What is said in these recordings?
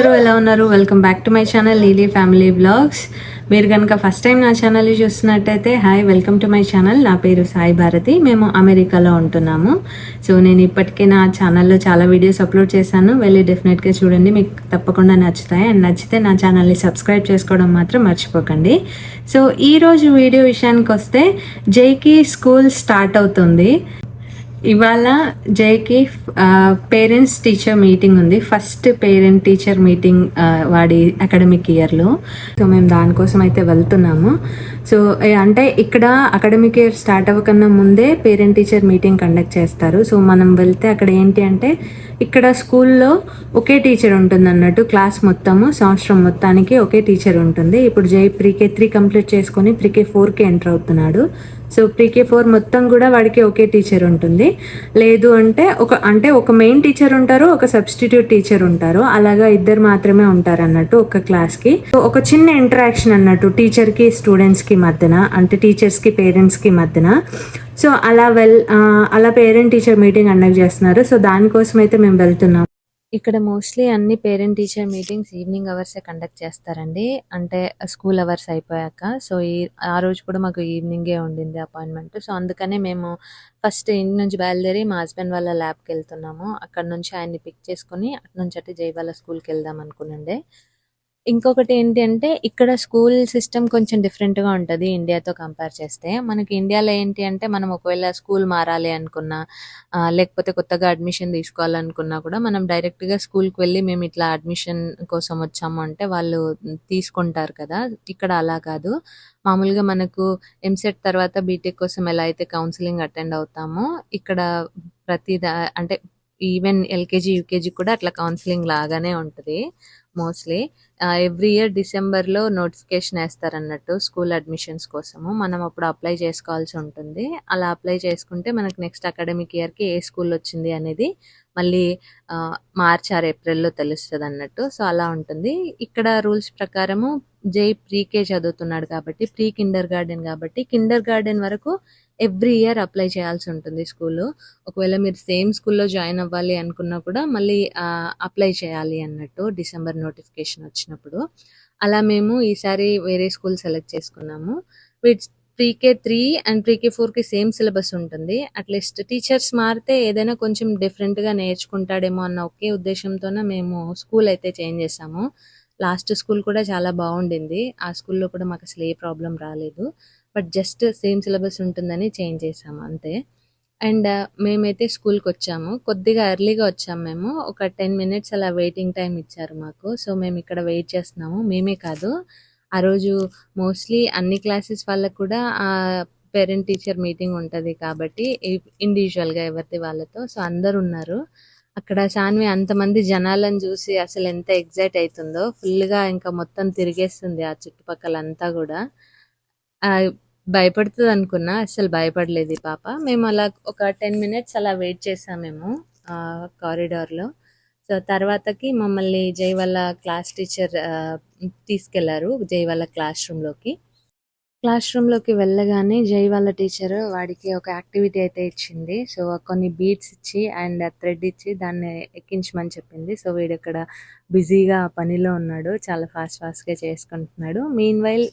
అందరూ ఎలా ఉన్నారు? Welcome back to my channel Lily family blogs మీరు కనుక ఫస్ట్ టైం నా ఛానల్ చూస్తున్నట్టయితే hi welcome to my channel నా పేరు సాయి భారతి. మేము అమెరికాలో ఉంటున్నాము. సో నేను ఇప్పటికే నా ఛానల్లో చాలా వీడియోస్ అప్లోడ్ చేశాను. వెళ్ళి డెఫినెట్గా చూడండి. మీకు తప్పకుండా నచ్చుతాయి. అండ్ నచ్చితే నా ఛానల్ని సబ్స్క్రైబ్ చేసుకోవడం మాత్రం మర్చిపోకండి. సో ఈరోజు వీడియో విషయానికి వస్తే జైకి స్కూల్ స్టార్ట్ అవుతుంది. ఇవాళ జైకి పేరెంట్స్ టీచర్ మీటింగ్ ఉంది. ఫస్ట్ పేరెంట్ టీచర్ మీటింగ్ వాడి అకాడమిక్ ఇయర్లో సో మేము దానికోసం అయితే వెళ్తున్నాము. సో అంటే ఇక్కడ అకాడమిక్ ఇయర్ స్టార్ట్ అవ్వకన్నా ముందే పేరెంట్ టీచర్ మీటింగ్ కండక్ట్ చేస్తారు. సో మనం వెళ్తే అక్కడ ఏంటి అంటే ఇక్కడ స్కూల్లో ఒకే టీచర్ ఉంటుంది అన్నట్టు క్లాస్ మొత్తము సంవత్సరం మొత్తానికి ఒకే టీచర్ ఉంటుంది. ఇప్పుడు జై ప్రీకే త్రీ కంప్లీట్ చేసుకొని ప్రీకే ఫోర్కి ఎంటర్ అవుతున్నాడు. సో ప్రీకే ఫోర్ మొత్తం కూడా వాడికి ఒకే టీచర్ ఉంటుంది. లేదు అంటే ఒక అంటే ఒక మెయిన్ టీచర్ ఉంటారు ఒక సబ్స్టిట్యూట్ టీచర్ ఉంటారు. అలాగా ఇద్దరు మాత్రమే ఉంటారు అన్నట్టు ఒక క్లాస్కి సో ఒక చిన్న ఇంటరాక్షన్ అన్నట్టు టీచర్కి స్టూడెంట్స్కి మధ్యన అంటే టీచర్స్కి పేరెంట్స్కి మధ్యన. సో అలా వెల్ అలా పేరెంట్ టీచర్ మీటింగ్ కండక్ట్ చేస్తున్నారు. సో దానికోసం అయితే మేము వెళ్తున్నాం. ఇక్కడ మోస్ట్లీ అన్ని parent teacher meetings evening hours conduct చేస్తారండి. అంటే స్కూల్ అవర్స్ అయిపోయాక. సో ఈ ఆ రోజు కూడా మాకు ఈవినింగే ఉండింది అపాయింట్మెంట్ సో అందుకనే మేము ఫస్ట్ ఇంటి నుంచి బయలుదేరి మా హస్బెండ్ వాళ్ళ ల్యాబ్కి వెళ్తున్నాము. అక్కడ నుంచి ఆయన్ని పిక్ చేసుకుని అటు నుంచి అటు జై వాళ్ళ స్కూల్కి వెళ్దాం అనుకునండే ఇంకొకటి ఏంటి అంటే ఇక్కడ స్కూల్ సిస్టమ్ కొంచెం డిఫరెంట్గా ఉంటుంది ఇండియాతో కంపేర్ చేస్తే. మనకి ఇండియాలో ఏంటి అంటే మనం ఒకవేళ స్కూల్ మారాలి అనుకున్నా లేకపోతే కొత్తగా అడ్మిషన్ తీసుకోవాలనుకున్నా కూడా మనం డైరెక్ట్గా స్కూల్కి వెళ్ళి మేము ఇట్లా అడ్మిషన్ కోసం వచ్చాము అంటే వాళ్ళు తీసుకుంటారు కదా. ఇక్కడ అలా కాదు. మామూలుగా మనకు ఎంసెట్ తర్వాత బీటెక్ కోసం ఎలా అయితే కౌన్సిలింగ్ అటెండ్ అవుతామో ఇక్కడ ప్రతి దా అంటే ఈవెన్ ఎల్కేజీ యూకేజీ కూడా అట్లా కౌన్సిలింగ్ లాగానే ఉంటుంది. మోస్ట్లీ ఎవ్రీ ఇయర్ డిసెంబర్లో నోటిఫికేషన్ వేస్తారు అన్నట్టు స్కూల్ అడ్మిషన్స్ కోసము. మనం అప్పుడు అప్లై చేసుకోవాల్సి ఉంటుంది. అలా అప్లై చేసుకుంటే మనకు నెక్స్ట్ అకాడమిక్ ఇయర్కి ఏ స్కూల్ వచ్చింది అనేది మళ్ళీ మార్చ్ ఆర్ ఏప్రిల్లో తెలుస్తుంది అన్నట్టు సో అలా ఉంటుంది. ఇక్కడ రూల్స్ ప్రకారము జై ప్రీకే చదువుతున్నాడు కాబట్టి ప్రీ కిండర్ గార్డెన్ కాబట్టి కిండర్ గార్డెన్ వరకు ఎవ్రీ ఇయర్ అప్లై చేయాల్సి ఉంటుంది స్కూల్. ఒకవేళ మీరు సేమ్ స్కూల్లో జాయిన్ అవ్వాలి అనుకున్నా కూడా మళ్ళీ అప్లై చేయాలి అన్నట్టు డిసెంబర్ నోటిఫికేషన్ వచ్చినప్పుడు. అలా మేము ఈసారి వేరే స్కూల్ సెలెక్ట్ చేసుకున్నాము. With pre K three and pre K ఫోర్కి సేమ్ సిలబస్ ఉంటుంది. అట్లీస్ట్ టీచర్స్ మారితే ఏదైనా కొంచెం డిఫరెంట్గా నేర్చుకుంటాడేమో అన్న ఒకే ఉద్దేశంతోనే మేము స్కూల్ అయితే చేంజ్ చేసాము. లాస్ట్ స్కూల్ కూడా చాలా బాగుండింది. ఆ స్కూల్లో కూడా మాకు అసలు ఏ ప్రాబ్లం రాలేదు. బట్ జస్ట్ సేమ్ సిలబస్ ఉంటుందని చేంజ్ చేసాము అంతే. అండ్ మేమైతే స్కూల్కి వచ్చాము. కొద్దిగా ఎర్లీగా వచ్చాము మేము. ఒక టెన్ మినిట్స్ అలా వెయిటింగ్ టైం ఇచ్చారు మాకు. సో మేము ఇక్కడ వెయిట్ చేస్తున్నాము. మేమే కాదు. ఆ రోజు మోస్ట్లీ అన్ని క్లాసెస్ వాళ్ళకు కూడా పేరెంట్ టీచర్ మీటింగ్ ఉంటుంది కాబట్టి ఇండివిజువల్గా ఎవరిది వాళ్ళతో. సో అందరు ఉన్నారు. అక్కడ సాన్వి అంతమంది జనాలను చూసి అసలు ఎంత ఎగ్జైట్ అవుతుందో. ఫుల్గా ఇంకా మొత్తం తిరిగేస్తుంది ఆ చుట్టుపక్కల అంతా కూడా. భయపడుతుంది అనుకున్నా అసలు భయపడలేదు పాప. మేము అలా ఒక టెన్ మినిట్స్ అలా వెయిట్ చేసాం మేము కారిడార్లో. సో తర్వాతకి మమ్మల్ని జై వాళ్ళ క్లాస్ టీచర్ తీసుకెళ్ళారు జై వాళ్ళ క్లాస్ రూమ్లోకి. క్లాస్ రూమ్లోకి వెళ్ళగానే జై వాళ్ళ టీచర్ వాడికి ఒక యాక్టివిటీ అయితే ఇచ్చింది. సో కొన్ని బీట్స్ ఇచ్చి అండ్ థ్రెడ్ ఇచ్చి దాన్ని ఎక్కించమని చెప్పింది. సో వీడు ఇక్కడ బిజీగా పనిలో ఉన్నాడు. చాలా ఫాస్ట్ ఫాస్ట్గా చేసుకుంటున్నాడు. మీన్ వైల్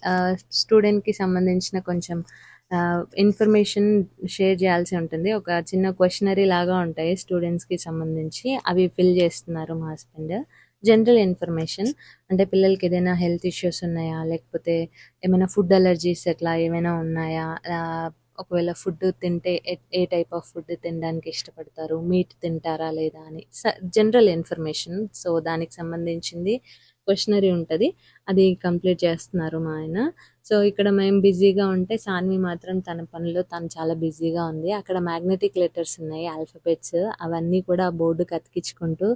స్టూడెంట్కి సంబంధించిన కొంచెం ఇన్ఫర్మేషన్ షేర్ చేయాల్సి ఉంటుంది. ఒక చిన్న క్వశ్చనరీ లాగా ఉంటాయి స్టూడెంట్స్కి సంబంధించి. అవి ఫిల్ చేస్తున్నారు మా హస్బెండ్ జనరల్ ఇన్ఫర్మేషన్. అంటే పిల్లలకి ఏదైనా హెల్త్ ఇష్యూస్ ఉన్నాయా? లేకపోతే ఏమైనా ఫుడ్ అలర్జీస్ ఎట్లా ఏమైనా ఉన్నాయా? ఒకవేళ ఫుడ్ తింటే ఏ- ఏ టైప్ ఆఫ్ ఫుడ్ తినడానికి ఇష్టపడతారు? మీట్ తింటారా లేదా అని. General information. సో దానికి సంబంధించింది క్వశ్చనరీ ఉంటుంది. అది కంప్లీట్ చేస్తున్నారు మా ఆయన. సో ఇక్కడ మేము బిజీగా ఉంటే సాన్వి మాత్రం తన పనిలో తను చాలా బిజీగా ఉంది. అక్కడ మ్యాగ్నెటిక్ లెటర్స్ ఉన్నాయి ఆల్ఫబెట్స్ అవన్నీ కూడా బోర్డుకి అతికించుకుంటూ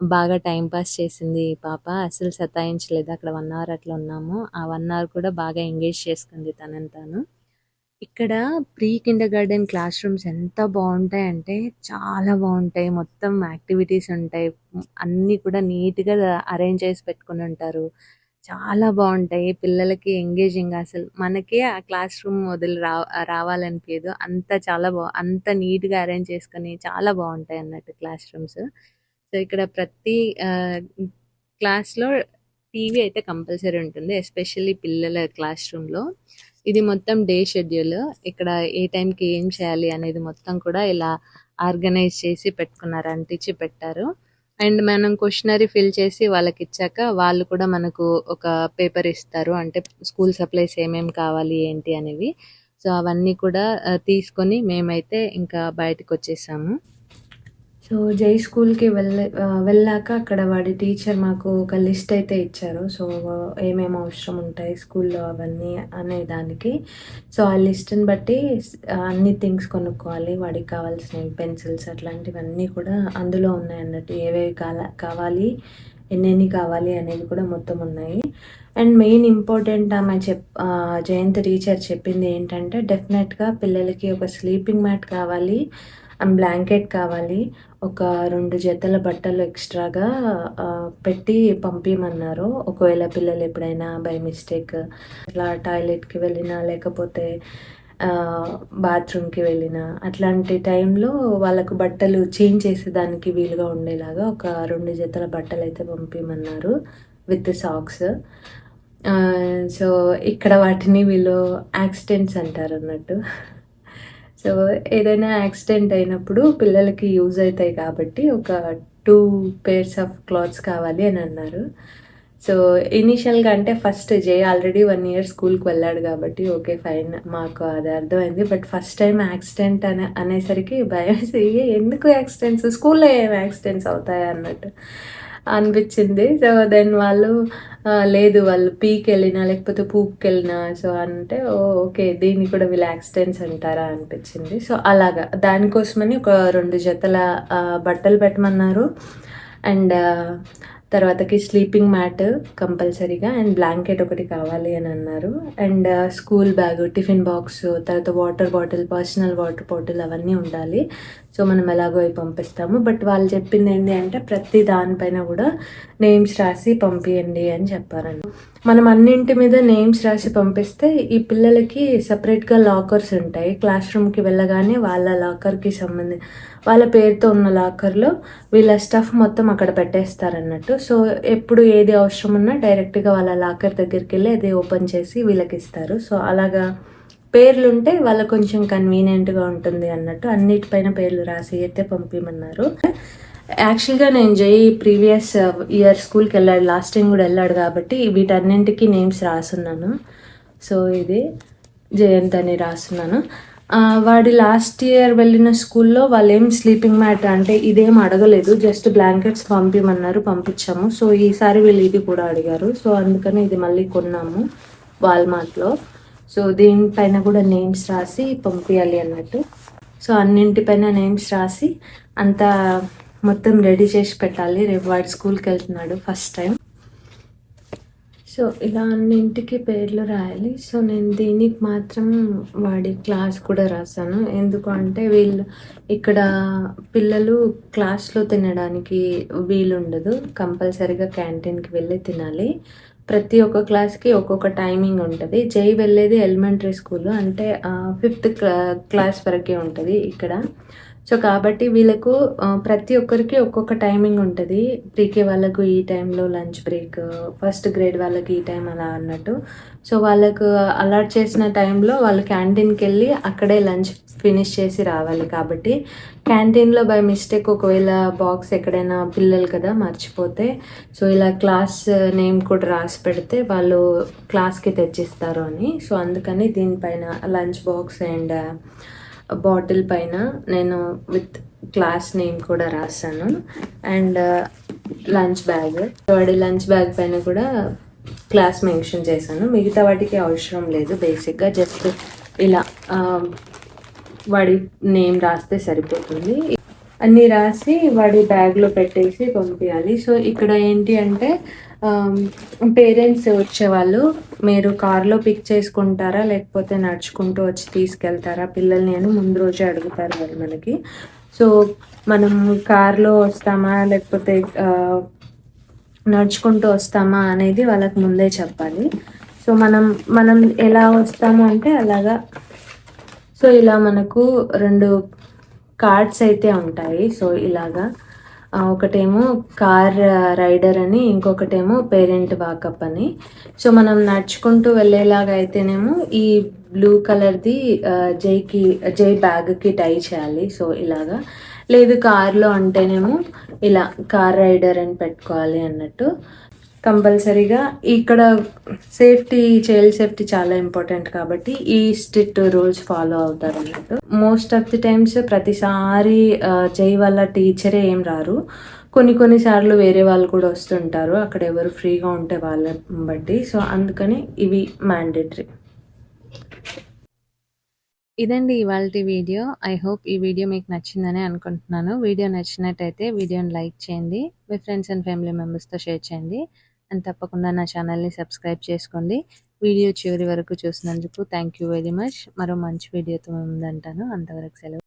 బాగా టైం పాస్ చేసింది పాప. అసలు సతాయించలేదు. అక్కడ వన్ అవర్ అట్లా ఉన్నాము. ఆ వన్ అవర్ కూడా బాగా ఎంగేజ్ చేసుకుంది తనని తాను ఇక్కడ pre kindergarten class rooms ఎంత బాగుంటాయంటే చాలా బాగుంటాయి. మొత్తం యాక్టివిటీస్ ఉంటాయి. అన్నీ కూడా నీట్గా అరేంజ్ చేసి పెట్టుకుని ఉంటారు. చాలా బాగుంటాయి. పిల్లలకి ఎంగేజింగ్ అసలు మనకే ఆ క్లాస్ రూమ్ వదిలి రా రావాలనిపించదు అంత చాలా బా అంత నీట్గా అరేంజ్ చేసుకొని చాలా బాగుంటాయి అన్నట్టు క్లాస్ రూమ్స్ సో ఇక్కడ ప్రతి క్లాస్‌లో టీవీ అయితే కంపల్సరీ ఉంటుంది. ఎస్పెషల్లీ పిల్లల క్లాస్ రూమ్‌లో. ఇది మొత్తం డే షెడ్యూల్. ఇక్కడ ఏ టైంకి ఏం చేయాలి అనేది మొత్తం కూడా ఇలా ఆర్గనైజ్ చేసి పెట్టుకున్నారు. అంటించి పెట్టారు. అండ్ మనం క్వశ్చనరీ ఫిల్ చేసి వాళ్ళకి ఇచ్చాక వాళ్ళు కూడా మనకు ఒక పేపర్ ఇస్తారు. అంటే స్కూల్ సప్లైస్ ఏమేమి కావాలి ఏంటి అనేవి. సో, అవన్నీ కూడా తీసుకొని మేమైతే ఇంకా బయటికొచ్చేసాము. సో, జై స్కూల్‌కి వెళ్ళే వెళ్ళాక అక్కడ వాడి టీచర్ మాకు ఒక లిస్ట్ అయితే ఇచ్చారు. సో, ఏమేమి అవసరం ఉంటాయి స్కూల్‌లో అవన్నీ అనే దానికి. సో, ఆ లిస్ట్‌ని బట్టి అన్ని థింగ్స్ కొనుక్కోవాలి. వాడికి కావాల్సినవి పెన్సిల్స్ అట్లాంటివన్నీ కూడా అందులో ఉన్నాయి అన్నట్టు ఏవేవి కావాలి, ఎన్నెన్ని కావాలి అనేవి కూడా మొత్తం ఉన్నాయి. అండ్ మెయిన్ ఇంపార్టెంట్ ఆమె చెప్ జయంతి జయంత్ టీచర్ చెప్పింది ఏంటంటే డెఫినెట్‌గా పిల్లలకి ఒక స్లీపింగ్ మ్యాట్ కావాలి. అండ్ బ్లాంకెట్ కావాలి. ఒక రెండు జతల బట్టలు ఎక్స్‌ట్రాగా పెట్టి పంపించమన్నారు ఒకవేళ పిల్లలు ఎప్పుడైనా బై మిస్టేక్ అట్లా టాయిలెట్‌కి వెళ్ళినా లేకపోతే బాత్రూమ్‌కి వెళ్ళిన అట్లాంటి టైంలో వాళ్ళకు బట్టలు చేంజ్ చేసేదానికి వీలుగా ఉండేలాగా ఒక రెండు జతల బట్టలైతే పంపించమన్నారు విత్ సాక్స్. సో, ఇక్కడ వాటిని వీళ్ళు యాక్సిడెంట్స్ అంటారు అన్నట్టు సో, ఏదైనా యాక్సిడెంట్ అయినప్పుడు పిల్లలకి యూజ్ అవుతాయి కాబట్టి ఒక టూ పేర్స్ ఆఫ్ క్లాత్స్ కావాలి అని అన్నారు. సో, ఇనీషియల్‌గా అంటే ఫస్ట్ జై ఆల్రెడీ వన్ ఇయర్ స్కూల్‌కి వెళ్ళాడు కాబట్టి ఓకే. ఫైన్. మాకు అది అర్థమైంది. బట్ ఫస్ట్ టైం యాక్సిడెంట్ అనే అనేసరికి భయమేసి ఎందుకు యాక్సిడెంట్స్ స్కూల్‌లో ఏం యాక్సిడెంట్స్ అవుతాయా అన్నట్టు అనిపించింది. సో, దెన్ వాళ్ళు లేదు వాళ్ళు పీకెళ్ళినా లేకపోతే పూక్కెళ్ళినా సో, అంటే ఓకే. దీన్ని కూడా వీళ్ళు యాక్సిడెంట్స్ అంటారా అనిపించింది. సో, అలాగా దానికోసమని ఒక రెండు జతల బట్టలు పెట్టమన్నారు. అండ్ తర్వాతకి స్లీపింగ్ మ్యాట్ కంపల్సరీగా అండ్ బ్లాంకెట్ ఒకటి కావాలి అని అన్నారు. And school bag, tiffin box, తర్వాత water bottle, personal water bottle అవన్నీ ఉండాలి. సో, మనం ఎలాగో అవి పంపిస్తాము. బట్ వాళ్ళు చెప్పింది ఏంటి అంటే ప్రతి దానిపైన కూడా నేమ్స్ రాసి పంపియండి అని చెప్పారండి. మనం అన్నింటి మీద నేమ్స్ రాసి పంపిస్తే ఈ పిల్లలకి సపరేట్గా లాకర్స్ ఉంటాయి. క్లాస్ రూమ్‌కి వెళ్ళగానే వాళ్ళ లాకర్‌కి సంబంధి వాళ్ళ పేరుతో ఉన్న లాకర్‌లో వీళ్ళ స్టఫ్ మొత్తం అక్కడ పెట్టేస్తారన్నట్టు. సో, ఎప్పుడు ఏది అవసరం ఉన్నా డైరెక్ట్‌గా వాళ్ళ లాకర్ దగ్గరికి వెళ్ళి అది ఓపెన్ చేసి వీళ్ళకి ఇస్తారు సో, అలాగా పేర్లుంటే వాళ్ళకి కొంచెం కన్వీనియంట్‌గా ఉంటుంది అన్నట్టు అన్నిటిపైన పేర్లు రాసి అయితే పంపిమన్నారు యాక్చువల్‌గా నేను జై ప్రీవియస్ ఇయర్ స్కూల్కి వెళ్ళాడు లాస్ట్ టైమ్ కూడా వెళ్ళాడు కాబట్టి వీటన్నింటికి నేమ్స్ రాసున్నాను. సో, ఇది జయంత్ అని రాసున్నాను. వాడి లాస్ట్ ఇయర్ వెళ్ళిన స్కూల్‌లో వాళ్ళేం స్లీపింగ్ మ్యాట్ అంటే ఇదేం అడగలేదు. జస్ట్ బ్లాంకెట్స్ పంపిమన్నారు పంపించాము. సో, ఈసారి వీళ్ళు ఇది కూడా అడిగారు. సో, అందుకని ఇది మళ్ళీ కొన్నాము వాల్మార్ట్‌లో. సో, దీనిపైన కూడా నేమ్స్ రాసి పంపించాలి అన్నట్టు. సో, అన్నింటిపైన నేమ్స్ రాసి అంతా మొత్తం రెడీ చేసి పెట్టాలి. రేపు వాడు స్కూల్‌కెళ్తున్నాడు ఫస్ట్ టైం సో, ఇలా అన్నింటికి పేర్లు రాయాలి. సో, నేను దీనికి మాత్రం వాడి క్లాస్ కూడా రాసాను. ఎందుకు అంటే వీళ్ళు ఇక్కడ పిల్లలు క్లాస్‌లో తినడానికి వీలుండదు. కంపల్సరీగా క్యాంటీన్‌కి వెళ్ళి తినాలి. ప్రతి ఒక్క క్లాస్‌కి ఒక్కొక్క టైమింగ్ ఉంటుంది జై వెళ్ళేది ఎలిమెంటరీ స్కూల్ అంటే ఫిఫ్త్ క్లా క్లాస్ వరకే ఉంటుంది ఇక్కడ. సో, కాబట్టి వీళ్ళకు ప్రతి ఒక్కరికి ఒక్కొక్క టైమింగ్ ఉంటుంది ప్రీకే వాళ్ళకు ఈ టైంలో లంచ్ బ్రేక్, ఫస్ట్ గ్రేడ్ వాళ్ళకి ఈ టైం అలా అన్నట్టు. సో, వాళ్ళకు అలాట్ చేసిన టైంలో వాళ్ళు క్యాంటీన్కి వెళ్ళి అక్కడే లంచ్ ఫినిష్ చేసి రావాలి కాబట్టి క్యాంటీన్‌లో బై మిస్టేక్ ఒకవేళ బాక్స్ ఎక్కడైనా పిల్లలు కదా మర్చిపోతే సో, ఇలా క్లాస్ నేమ్ కూడా రాసి పెడితే వాళ్ళు క్లాస్‌కి తెచ్చిస్తారు అని. సో, అందుకని దీనిపైన లంచ్ బాక్స్ అండ్ బాటిల్ పైన నేను విత్ క్లాస్ నేమ్ కూడా రాసాను. And uh, lunch bag. వాడి లంచ్ బ్యాగ్ పైన కూడా క్లాస్ మెన్షన్ చేశాను. మిగతా వాటికి అవసరం లేదు. బేసిక్‌గా జస్ట్ ఇలా uh, వాడి నేమ్ రాస్తే సరిపోతుంది. అన్నీ రాసి వాడి బ్యాగ్‌లో పెట్టేసి పంపించాలి సో, ఇక్కడ ఏంటి అంటే పేరెంట్స్ వచ్చేవాళ్ళు మీరు కార్‌లో పిక్ చేసుకుంటారా? లేకపోతే నడుచుకుంటూ వచ్చి తీసుకెళ్తారా పిల్లల్ని అని ముందు రోజే అడుగుతారు వాళ్ళు మనకి. సో, మనం కార్‌లో వస్తామా? లేకపోతే నడుచుకుంటూ వస్తామా? అనేది వాళ్ళకి ముందే చెప్పాలి. సో, మనం మనం ఎలా వస్తాము అంటే అలాగా సో, ఇలా మనకు రెండు కార్డ్స్ అయితే ఉంటాయి. సో, ఇలాగా ఒకటేమో కార్ రైడర్ అని ఇంకొకటేమో పేరెంట్ వాకప్ అని. సో మనం నడుచుకుంటూ వెళ్ళేలాగా అయితేనేమో ఈ బ్లూ కలర్ది జైకి జై బ్యాగ్కి టై చేయాలి. సో ఇలాగా. లేదు కార్లో అంటేనేమో ఇలా కార్ రైడర్ అని పెట్టుకోవాలి అన్నట్టు. కంపల్సరీగా. ఇక్కడ సేఫ్టీ చైల్డ్ సేఫ్టీ చాలా ఇంపార్టెంట్ కాబట్టి ఈ స్ట్రిక్ట్ రూల్స్ ఫాలో అవుతారు అన్నట్టు మోస్ట్ ఆఫ్ ది టైమ్స్ ప్రతిసారి జై వాళ్ళ టీచరే ఏం రారు. కొన్ని కొన్నిసార్లు వేరే వాళ్ళు కూడా వస్తుంటారు. అక్కడ ఎవరు ఫ్రీగా ఉంటే వాళ్ళ బట్టి. సో అందుకని ఇవి మ్యాండేటరీ. ఇదండి ఇవాళ వీడియో. ఐ హోప్ ఈ వీడియో మీకు నచ్చిందని అనుకుంటున్నాను. వీడియో నచ్చినట్టయితే వీడియోని లైక్ చేయండి. మీ ఫ్రెండ్స్ అండ్ ఫ్యామిలీ మెంబర్స్తో షేర్ చేయండి. అండ్ తప్పకుండా నా ఛానల్ని సబ్స్క్రైబ్ చేసుకోండి. వీడియో చివరి వరకు చూసినందుకు థ్యాంక్ యూ వెరీ మచ్. మరో మంచి వీడియోతో ముందంటాను అంతవరకు సెలవు.